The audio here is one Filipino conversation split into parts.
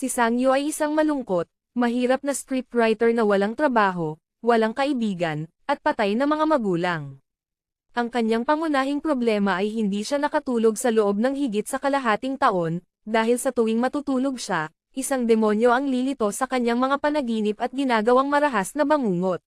Si Sangyo ay isang malungkot, mahirap na scriptwriter na walang trabaho, walang kaibigan, at patay na mga magulang. Ang kanyang pangunahing problema ay hindi siya nakatulog sa loob ng higit sa kalahating taon, dahil sa tuwing matutulog siya, isang demonyo ang lilito sa kanyang mga panaginip at ginagawang marahas na bangungot.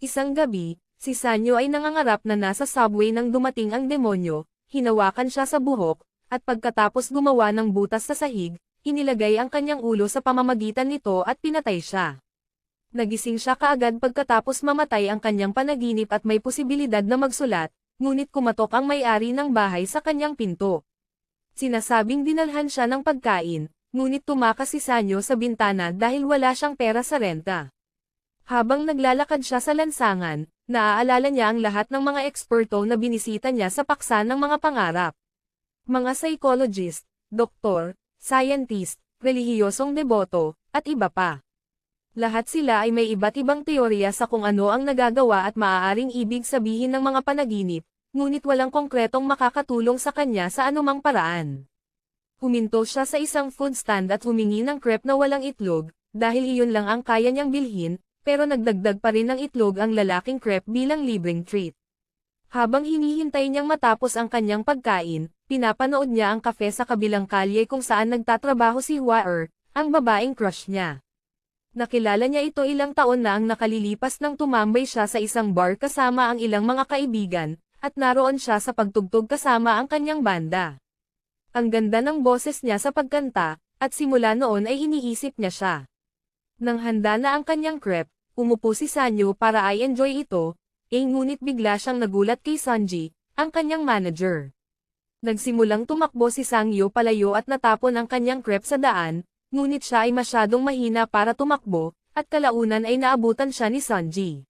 Isang gabi, si Sanyo ay nangangarap na nasa subway nang dumating ang demonyo, hinawakan siya sa buhok, at pagkatapos gumawa ng butas sa sahig, inilagay ang kanyang ulo sa pamamagitan nito at pinatay siya. Nagising siya kaagad pagkatapos mamatay ang kanyang panaginip at may posibilidad na magsulat, ngunit kumatok ang may-ari ng bahay sa kanyang pinto. Sinasabing dinalhan siya ng pagkain, ngunit tumakas si Sanyo sa bintana dahil wala siyang pera sa renta. Habang naglalakad siya sa lansangan, naaalala niya ang lahat ng mga eksperto na binisita niya sa paksa ng mga pangarap. Mga psychologist, doktor, scientist, relihiyosong deboto, at iba pa. Lahat sila ay may iba't ibang teorya sa kung ano ang nagagawa at maaaring ibig sabihin ng mga panaginip, ngunit walang konkretong makakatulong sa kanya sa anumang paraan. Huminto siya sa isang food stand at humingi ng crepe na walang itlog, dahil iyon lang ang kaya niyang bilhin, pero nagdagdag pa rin ng itlog ang lalaking crepe bilang libreng treat. Habang hinihintay niyang matapos ang kanyang pagkain, pinapanood niya ang kafe sa kabilang kalye kung saan nagtatrabaho si Huaer, ang babaeng crush niya. Nakilala niya ito ilang taon na ang nakalilipas nang tumambay siya sa isang bar kasama ang ilang mga kaibigan, at naroon siya sa pagtugtog kasama ang kanyang banda. Ang ganda ng boses niya sa pagkanta, at simula noon ay iniisip niya siya. Nang handa na ang kanyang crepe, umupo si Sanyo para ay enjoy ito, eh ngunit bigla siyang nagulat kay Sanji, ang kanyang manager. Nagsimulang tumakbo si Sangyo palayo at natapon ang kanyang crepe sa daan, ngunit siya ay masyadong mahina para tumakbo, at kalaunan ay naabutan siya ni Sanji.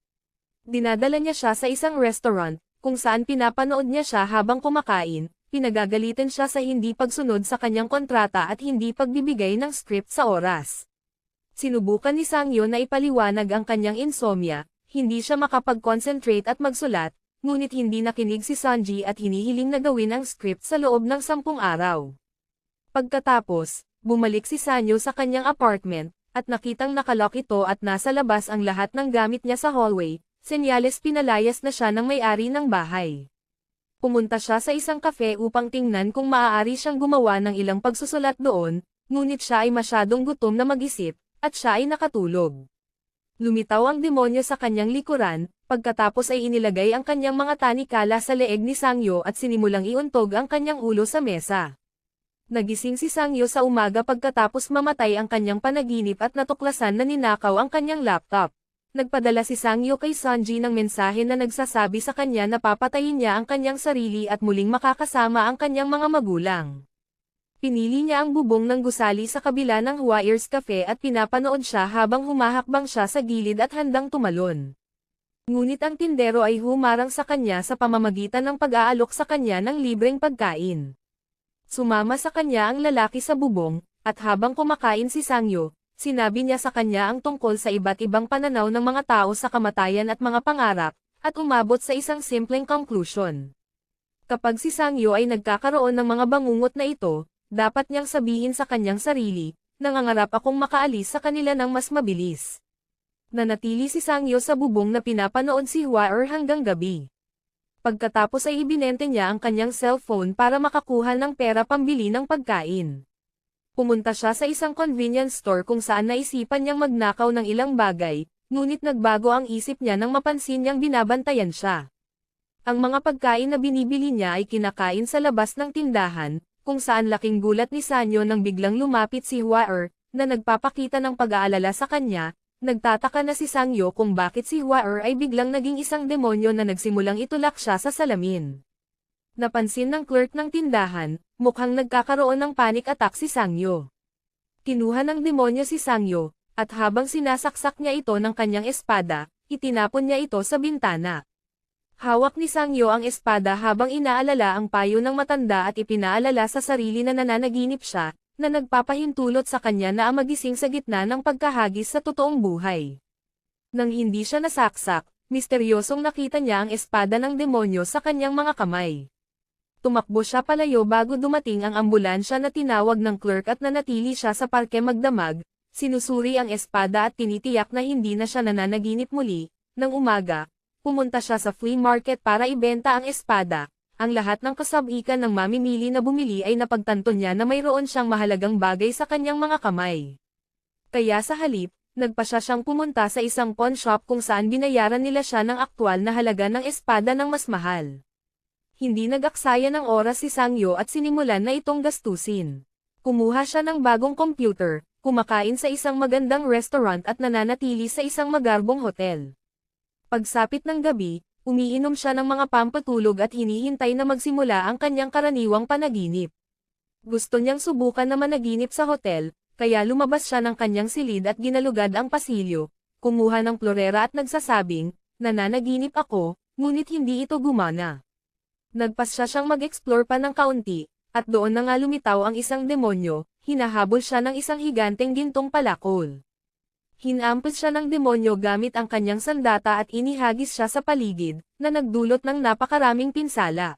Dinadala niya siya sa isang restaurant, kung saan pinapanood niya siya habang kumakain, pinagagalitan siya sa hindi pagsunod sa kanyang kontrata at hindi pagbibigay ng script sa oras. Sinubukan ni Sangyo na ipaliwanag ang kanyang insomnia, hindi siya makapag-concentrate at magsulat, ngunit hindi nakinig si Sanji at hinihiling na gawin ang script sa loob ng sampung araw. Pagkatapos, bumalik si Sanyo sa kanyang apartment, at nakitang nakalock ito at nasa labas ang lahat ng gamit niya sa hallway, senyales pinalayas na siya ng may-ari ng bahay. Pumunta siya sa isang kafe upang tingnan kung maaari siyang gumawa ng ilang pagsusulat doon, ngunit siya ay masyadong gutom na mag-isip, at siya ay nakatulog. Lumitaw ang demonyo sa kanyang likuran, pagkatapos ay inilagay ang kanyang mga tanikala sa leeg ni Sangyo at sinimulang iuntog ang kanyang ulo sa mesa. Nagising si Sangyo sa umaga pagkatapos mamatay ang kanyang panaginip at natuklasan na ninakaw ang kanyang laptop. Nagpadala si Sangyo kay Sanji ng mensahe na nagsasabi sa kanya na papatayin niya ang kanyang sarili at muling makakasama ang kanyang mga magulang. Pinili niya ang bubong ng gusali sa kabila ng Huayers Cafe at pinapanood siya habang humahakbang siya sa gilid at handang tumalon. Ngunit ang tindero ay humarang sa kanya sa pamamagitan ng pag-aalok sa kanya ng libreng pagkain. Sumama sa kanya ang lalaki sa bubong, at habang kumakain si Sangyo, sinabi niya sa kanya ang tungkol sa iba't ibang pananaw ng mga tao sa kamatayan at mga pangarap, at umabot sa isang simpleng conclusion. Kapag si Sangyo ay nagkakaroon ng mga bangungot na ito, dapat niyang sabihin sa kanyang sarili, nangangarap akong makaalis sa kanila ng mas mabilis. Nanatili si Sangyo sa bubong na pinapanood si Huaer hanggang gabi. Pagkatapos ay ibinente niya ang kanyang cellphone para makakuha ng pera pambili ng pagkain. Pumunta siya sa isang convenience store kung saan naisipan niyang magnakaw ng ilang bagay, ngunit nagbago ang isip niya nang mapansin niyang binabantayan siya. Ang mga pagkain na binibili niya ay kinakain sa labas ng tindahan, kung saan laking gulat ni Sanyo nang biglang lumapit si Huaer, na nagpapakita ng pag-aalala sa kanya, nagtataka na si Sangyo kung bakit si Huaer ay biglang naging isang demonyo na nagsimulang itulak siya sa salamin. Napansin ng clerk ng tindahan, mukhang nagkakaroon ng panic attack si Sangyo. Kinuha ng demonyo si Sangyo, at habang sinasaksak niya ito ng kanyang espada, itinapon niya ito sa bintana. Hawak ni Sangyo ang espada habang inaalala ang payo ng matanda at ipinaalala sa sarili na nananaginip siya, na nagpapahintulot sa kanya na ang magising sa gitna ng pagkahagis sa totoong buhay. Nang hindi siya nasaksak, misteryosong nakita niya ang espada ng demonyo sa kanyang mga kamay. Tumakbo siya palayo bago dumating ang ambulansya na tinawag ng clerk at nanatili siya sa parke magdamag, sinusuri ang espada at tinitiyak na hindi na siya nananaginip muli. Nang umaga, pumunta siya sa flea market para ibenta ang espada. Ang lahat ng kasabikan ng mamimili na bumili ay napagtanto niya na mayroon siyang mahalagang bagay sa kanyang mga kamay. Kaya sa halip, nagpa siya siyang pumunta sa isang pawn shop kung saan binayaran nila siya ng aktwal na halaga ng espada ng mas mahal. Hindi nag-aksaya ng oras si Sangyo at sinimulan na itong gastusin. Kumuha siya ng bagong computer, kumakain sa isang magandang restaurant at nananatili sa isang magarbong hotel. Pagsapit ng gabi, umiinom siya ng mga pampatulog at hinihintay na magsimula ang kanyang karaniwang panaginip. Gusto niyang subukan na managinip sa hotel, kaya lumabas siya ng kanyang silid at ginalugad ang pasilyo, kumuha ng plorera at nagsasabing, nananaginip ako, ngunit hindi ito gumana. Nagpas siya siyang mag-explore pa ng kaunti, at doon na nga lumitaw ang isang demonyo, hinahabol siya ng isang higanteng gintong palakol. Hinampis siya ng demonyo gamit ang kanyang sandata at inihagis siya sa paligid, na nagdulot ng napakaraming pinsala.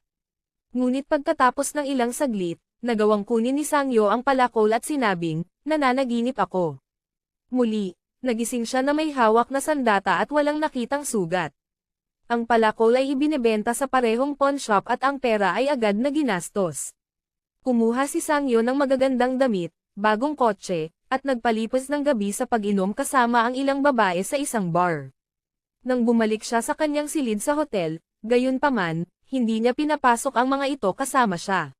Ngunit pagkatapos ng ilang saglit, nagawang kunin ni Sangyo ang palakol at sinabing, nananaginip ako. Muli, nagising siya na may hawak na sandata at walang nakitang sugat. Ang palakol ay ibinebenta sa parehong pawn shop at ang pera ay agad na ginastos. Kumuha si Sangyo ng magagandang damit, bagong kotse, at nagpalipos ng gabi sa pag-inom kasama ang ilang babae sa isang bar. Nang bumalik siya sa kanyang silid sa hotel, gayon paman, hindi niya pinapasok ang mga ito kasama siya.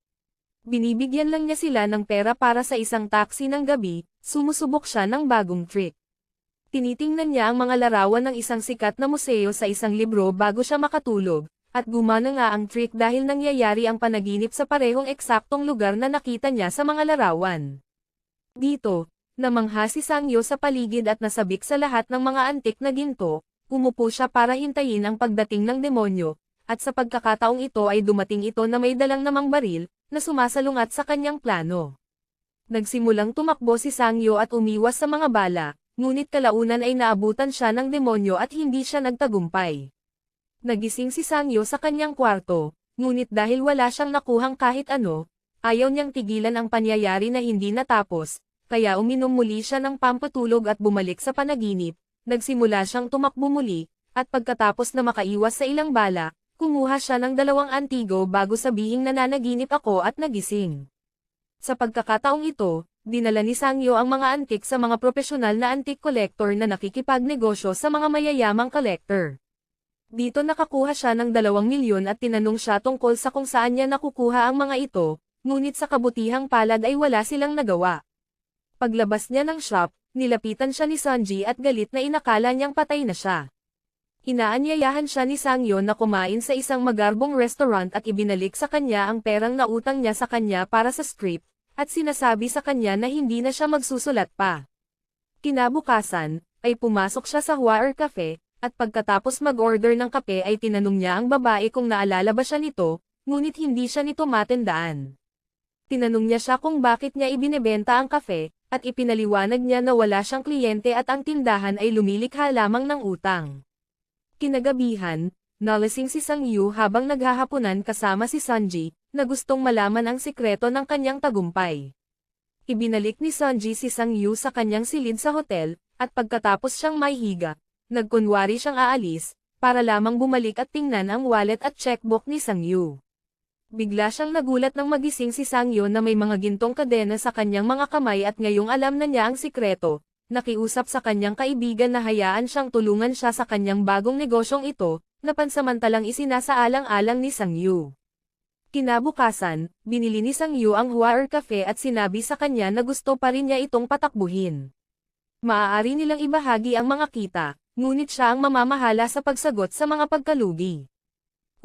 Binibigyan lang niya sila ng pera para sa isang taxi ng gabi, sumusubok siya ng bagong trick. Tinitingnan niya ang mga larawan ng isang sikat na museo sa isang libro bago siya makatulog, at gumana nga ang trick dahil nangyayari ang panaginip sa parehong eksaktong lugar na nakita niya sa mga larawan. Dito, Namangha si Sangyo sa paligid at nasabik sa lahat ng mga antik na ginto, umupo siya para hintayin ang pagdating ng demonyo, at sa pagkakataong ito ay dumating ito na may dalang namang baril, na sumasalungat sa kanyang plano. Nagsimulang tumakbo si Sangyo at umiwas sa mga bala, ngunit kalaunan ay naabutan siya ng demonyo at hindi siya nagtagumpay. Nagising si Sangyo sa kanyang kwarto, ngunit dahil wala siyang nakuhang kahit ano, ayaw niyang tigilan ang panyayari na hindi natapos, kaya uminom muli siya ng pampatulog at bumalik sa panaginip, nagsimula siyang tumakbo muli, at pagkatapos na makaiwas sa ilang bala, kumuha siya ng dalawang antigo bago sabihing nananaginip ako at nagising. Sa pagkakataong ito, dinala ni Sangyo ang mga antik sa mga profesional na antique collector na nakikipagnegosyo sa mga mayayamang collector. Dito nakakuha siya ng dalawang milyon at tinanong siya tungkol sa kung saan niya nakukuha ang mga ito, ngunit sa kabutihang palad ay wala silang nagawa. Paglabas niya ng shop, nilapitan siya ni Sanji at galit na inakala niyang patay na siya. Inaanyayahan siya ni Sangyo na kumain sa isang magarbong restaurant at ibinalik sa kanya ang perang nautang niya sa kanya para sa script, at sinasabi sa kanya na hindi na siya magsusulat pa. Kinabukasan, ay pumasok siya sa Huar Cafe, at pagkatapos mag-order ng kape ay tinanong niya ang babae kung naalala ba siya nito, ngunit hindi siya nito matandaan. Tinanong niya siya kung bakit niya ibinebenta ang kafe, at ipinaliwanag niya na wala siyang kliyente at ang tindahan ay lumilikha lamang ng utang. Kinagabihan, nalasing si Sang Yu habang naghahaponan kasama si Sanji, na gustong malaman ang sikreto ng kanyang tagumpay. Ibinalik ni Sanji si Sang Yu sa kanyang silid sa hotel, at pagkatapos siyang may higa, nagkunwari siyang aalis, para lamang bumalik at tingnan ang wallet at checkbook ni Sang Yu. Bigla siyang nagulat nang magising si Sangyo na may mga gintong kadena sa kanyang mga kamay at ngayong alam na niya ang sikreto, nakiusap sa kanyang kaibigan na hayaan siyang tulungan siya sa kanyang bagong negosyong ito, na pansamantalang isinasaalang-alang ni Sangyu. Kinabukasan, binili ni Sangyu ang Huaer Cafe at sinabi sa kanya na gusto pa rin niya itong patakbuhin. Maaari nilang ibahagi ang mga kita, ngunit siya ang mamamahala sa pagsagot sa mga pagkalugi.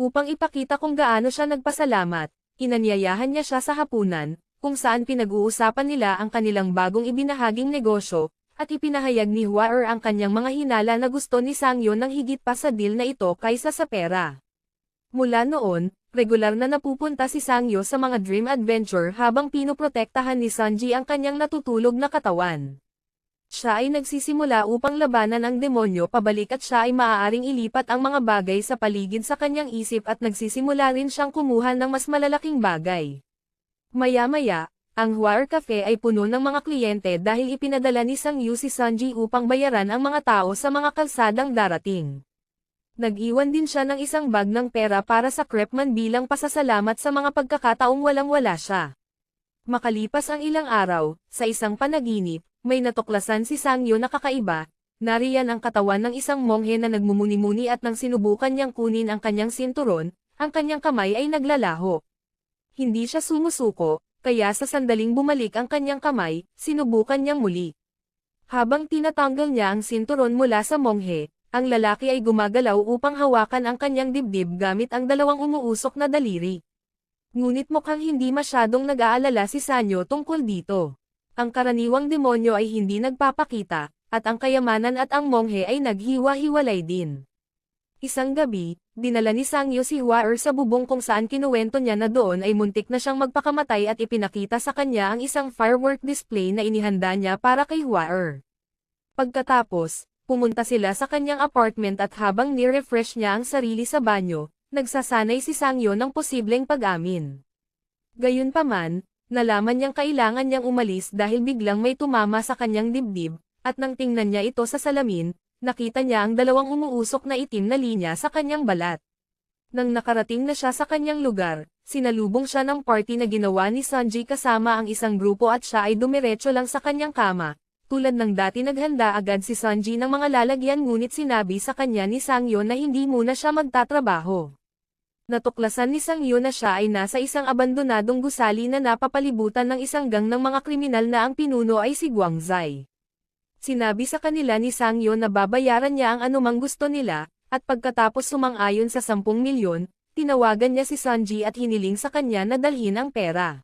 Upang ipakita kung gaano siya nagpasalamat, inanyayahan niya siya sa hapunan, kung saan pinag-uusapan nila ang kanilang bagong ibinahaging negosyo, at ipinahayag ni Huaer ang kanyang mga hinala na gusto ni Sangyo ng higit pa sa deal na ito kaysa sa pera. Mula noon, regular na napupunta si Sangyo sa mga dream adventure habang pinoprotektahan ni Sanji ang kanyang natutulog na katawan. Siya ay nagsisimula upang labanan ang demonyo pabalik at siya ay maaaring ilipat ang mga bagay sa paligid sa kanyang isip at nagsisimula rin siyang kumuha ng mas malalaking bagay. Maya-maya, ang Huar Cafe ay puno ng mga kliyente dahil ipinadala ni Sang Yu si Sanji upang bayaran ang mga tao sa mga kalsadang darating. Nag-iwan din siya ng isang bag ng pera para sa Crepman bilang pasasalamat sa mga pagkakataong walang-wala siya. Makalipas ang ilang araw, sa isang panaginip, may natuklasan si Sangyo na kakaiba, nariyan ang katawan ng isang monghe na nagmumuni-muni at nang sinubukan niyang kunin ang kanyang sinturon, ang kanyang kamay ay naglalaho. Hindi siya sumusuko, kaya sa sandaling bumalik ang kanyang kamay, sinubukan niyang muli. Habang tinatanggal niya ang sinturon mula sa monghe, ang lalaki ay gumagalaw upang hawakan ang kanyang dibdib gamit ang dalawang umuusok na daliri. Ngunit mukhang hindi masyadong nag-aalala si Sanyo tungkol dito. Ang karaniwang demonyo ay hindi nagpapakita, at ang kayamanan at ang monghe ay naghiwa-hiwalay din. Isang gabi, dinala ni Sangyo si Huaer sa bubong kung saan kinuwento niya na doon ay muntik na siyang magpakamatay at ipinakita sa kanya ang isang firework display na inihanda niya para kay Huaer. Pagkatapos, pumunta sila sa kanyang apartment at habang ni-refresh niya ang sarili sa banyo, nagsasanay si Sangyo ng posibleng pag-amin. Gayunpaman, Nalaman niyang kailangan niyang umalis dahil biglang may tumama sa kanyang dibdib, at nang tingnan niya ito sa salamin, nakita niya ang dalawang umuusok na itim na linya sa kanyang balat. Nang nakarating na siya sa kanyang lugar, sinalubong siya ng party na ginawa ni Sanji kasama ang isang grupo at siya ay dumiretso lang sa kanyang kama. Tulad ng dati naghanda agad si Sanji ng mga lalagyan ngunit sinabi sa kanya ni Sangyo na hindi muna siya magtatrabaho. Natuklasan ni Sang Yu na siya ay nasa isang abandonadong gusali na napapalibutan ng isang gang ng mga kriminal na ang pinuno ay si Guangzai. Sinabi sa kanila ni Sang Yu na babayaran niya ang anumang gusto nila, at pagkatapos sumang-ayon sa 10 milyon, tinawagan niya si Sanji at hiniling sa kanya na dalhin ang pera.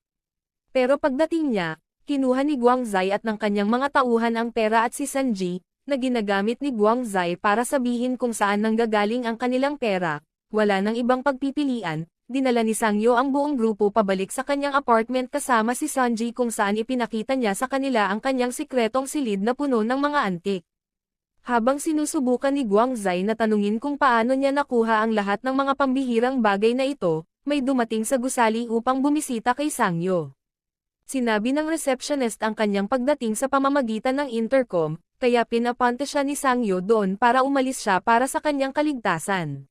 Pero pagdating niya, kinuha ni Guangzai at ng kanyang mga tauhan ang pera at si Sanji, na ginagamit ni Guangzai para sabihin kung saan nanggagaling ang kanilang pera, wala nang ibang pagpipilian, dinala ni Sangyo ang buong grupo pabalik sa kanyang apartment kasama si Sanji kung saan ipinakita niya sa kanila ang kanyang sikretong silid na puno ng mga antik. Habang sinusubukan ni Guangzai na tanungin kung paano niya nakuha ang lahat ng mga pambihirang bagay na ito, may dumating sa gusali upang bumisita kay Sangyo. Sinabi ng receptionist ang kanyang pagdating sa pamamagitan ng intercom, kaya pinapante siya ni Sangyo doon para umalis siya para sa kanyang kaligtasan.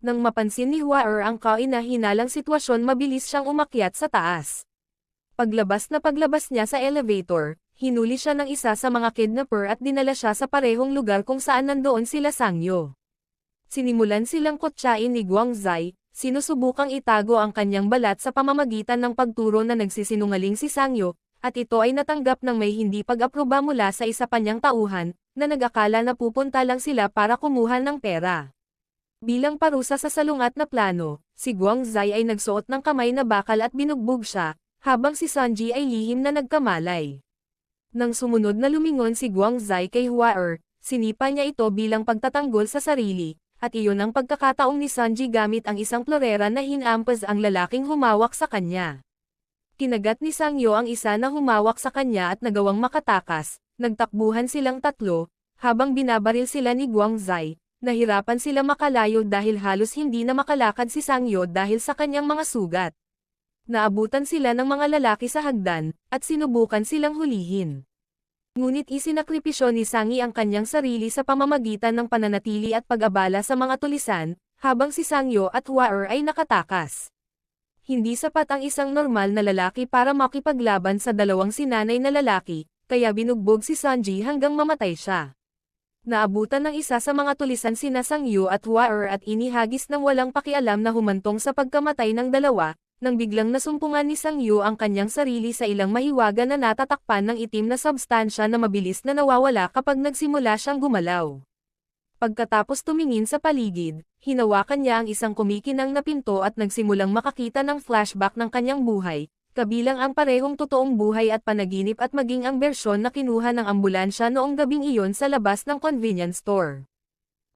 Nang mapansin ni Huaer ang kainahinalang sitwasyon mabilis siyang umakyat sa taas. Paglabas na paglabas niya sa elevator, hinuli siya ng isa sa mga kidnapper at dinala siya sa parehong lugar kung saan nandoon sila Sangyo. Sinimulan silang kotsain ni Guangzai, sinusubukang itago ang kanyang balat sa pamamagitan ng pagturo na nagsisinungaling si Sangyo, at ito ay natanggap ng may hindi pag-aproba mula sa isa pa niyang tauhan, na nag-akala na pupunta lang sila para kumuha ng pera. Bilang parusa sa salungat na plano, si Guangzai ay nagsuot ng kamay na bakal at binugbog siya, habang si Sanji ay lihim na nagkamalay. Nang sumunod na lumingon si Guangzai kay Huaer, sinipa niya ito bilang pagtatanggol sa sarili, at iyon ang pagkakataong ni Sanji gamit ang isang florera na hinampas ang lalaking humawak sa kanya. Kinagat ni Sangyo ang isa na humawak sa kanya at nagawang makatakas, nagtakbuhan silang tatlo, habang binabaril sila ni Guangzai, nahirapan sila makalayo dahil halos hindi na makalakad si Sangyo dahil sa kanyang mga sugat. Naabutan sila ng mga lalaki sa hagdan, at sinubukan silang hulihin. Ngunit isinakripisyo ni Sangi ang kanyang sarili sa pamamagitan ng pananatili at pag-abala sa mga tulisan, habang si Sangyo at Huaer ay nakatakas. Hindi sapat ang isang normal na lalaki para makipaglaban sa dalawang sinanay na lalaki, kaya binugbog si Sanji hanggang mamatay siya. Naabutan ng isa sa mga tulisan sina Sang Yu at Huaer at inihagis ng walang pakialam na humantong sa pagkamatay ng dalawa, nang biglang nasumpungan ni Sang Yu ang kanyang sarili sa ilang mahiwaga na natatakpan ng itim na substansya na mabilis na nawawala kapag nagsimula siyang gumalaw. Pagkatapos tumingin sa paligid, hinawakan niya ang isang kumikinang na pinto at nagsimulang makakita ng flashback ng kanyang buhay, kabilang ang parehong totoong buhay at panaginip at maging ang bersyon na kinuha ng ambulansya noong gabing iyon sa labas ng convenience store.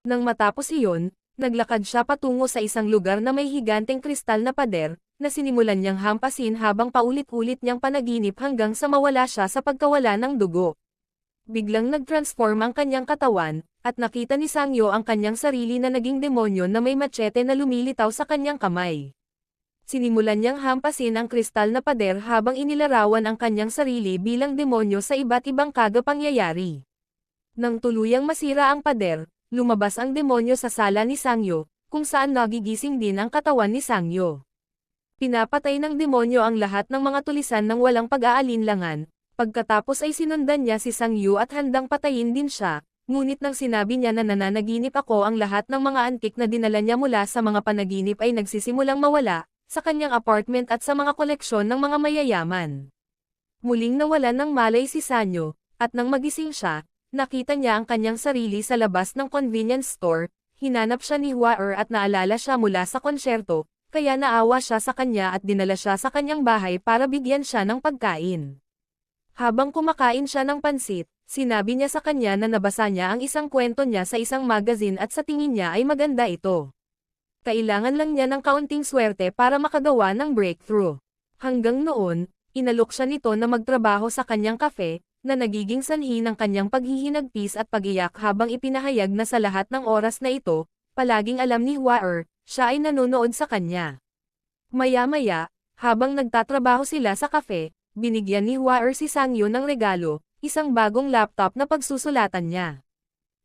Nang matapos iyon, naglakad siya patungo sa isang lugar na may higanteng kristal na pader, na sinimulan niyang hampasin habang paulit-ulit niyang panaginip hanggang sa mawala siya sa pagkawala ng dugo. Biglang nag-transform ang kanyang katawan, at nakita ni Sangyo ang kanyang sarili na naging demonyo na may machete na lumilitaw sa kanyang kamay. Sinimulan niyang hampasin ang kristal na pader habang inilarawan ang kanyang sarili bilang demonyo sa iba't ibang kagapangyayari. Nang tuluyang masira ang pader, lumabas ang demonyo sa sala ni Sangyo, kung saan nagigising din ang katawan ni Sangyo. Pinapatay ng demonyo ang lahat ng mga tulisan ng walang pag-aalinlangan, pagkatapos ay sinundan niya si Sangyu at handang patayin din siya, ngunit nang sinabi niya na nananaginip ako ang lahat ng mga antik na dinala niya mula sa mga panaginip ay nagsisimulang mawala, sa kanyang apartment at sa mga koleksyon ng mga mayayaman. Muling nawalan ng malay si Sanyo, at nang magising siya, nakita niya ang kanyang sarili sa labas ng convenience store, hinanap siya ni Huaer at naalala siya mula sa konsyerto, kaya naawa siya sa kanya at dinala siya sa kanyang bahay para bigyan siya ng pagkain. Habang kumakain siya ng pansit, sinabi niya sa kanya na nabasa niya ang isang kwento niya sa isang magazine at sa tingin niya ay maganda ito. Kailangan lang niya ng kaunting swerte para makagawa ng breakthrough. Hanggang noon, inalok siya nito na magtrabaho sa kanyang kafe, na nagiging sanhi ng kanyang paghihinagpis at pagiyak habang ipinahayag na sa lahat ng oras na ito, palaging alam ni Huaer, siya ay nanonood sa kanya. Maya-maya, habang nagtatrabaho sila sa kafe, binigyan ni Huaer si Sangyo ng regalo, isang bagong laptop na pagsusulatan niya.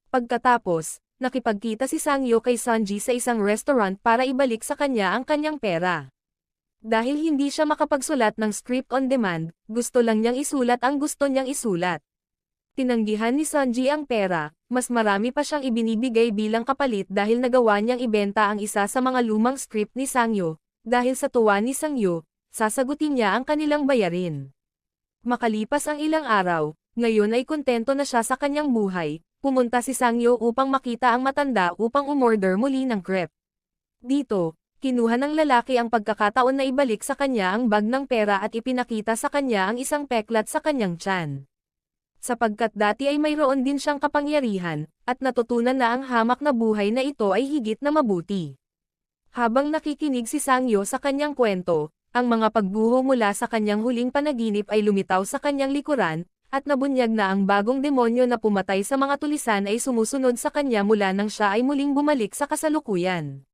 Pagkatapos, nakipagkita si Sangyo kay Sanji sa isang restaurant para ibalik sa kanya ang kanyang pera. Dahil hindi siya makapagsulat ng script on demand, gusto lang niyang isulat ang gusto niyang isulat. Tinanggihan ni Sanji ang pera, mas marami pa siyang ibinibigay bilang kapalit dahil nagawa niyang ibenta ang isa sa mga lumang script ni Sangyo, dahil sa tuwa ni Sangyo, sasagutin niya ang kanilang bayarin. Makalipas ang ilang araw, ngayon ay kontento na siya sa kanyang buhay, pumunta si Sangyo upang makita ang matanda upang umorder muli ng crepe. Dito, kinuha ng lalaki ang pagkakataon na ibalik sa kanya ang bag ng pera at ipinakita sa kanya ang isang peklat sa kanyang tiyan sapagkat dati ay mayroon din siyang kapangyarihan, at natutunan na ang hamak na buhay na ito ay higit na mabuti. Habang nakikinig si Sangyo sa kanyang kwento, ang mga pagbuho mula sa kanyang huling panaginip ay lumitaw sa kanyang likuran, at nabunyag na ang bagong demonyo na pumatay sa mga tulisan ay sumusunod sa kanya mula nang siya ay muling bumalik sa kasalukuyan.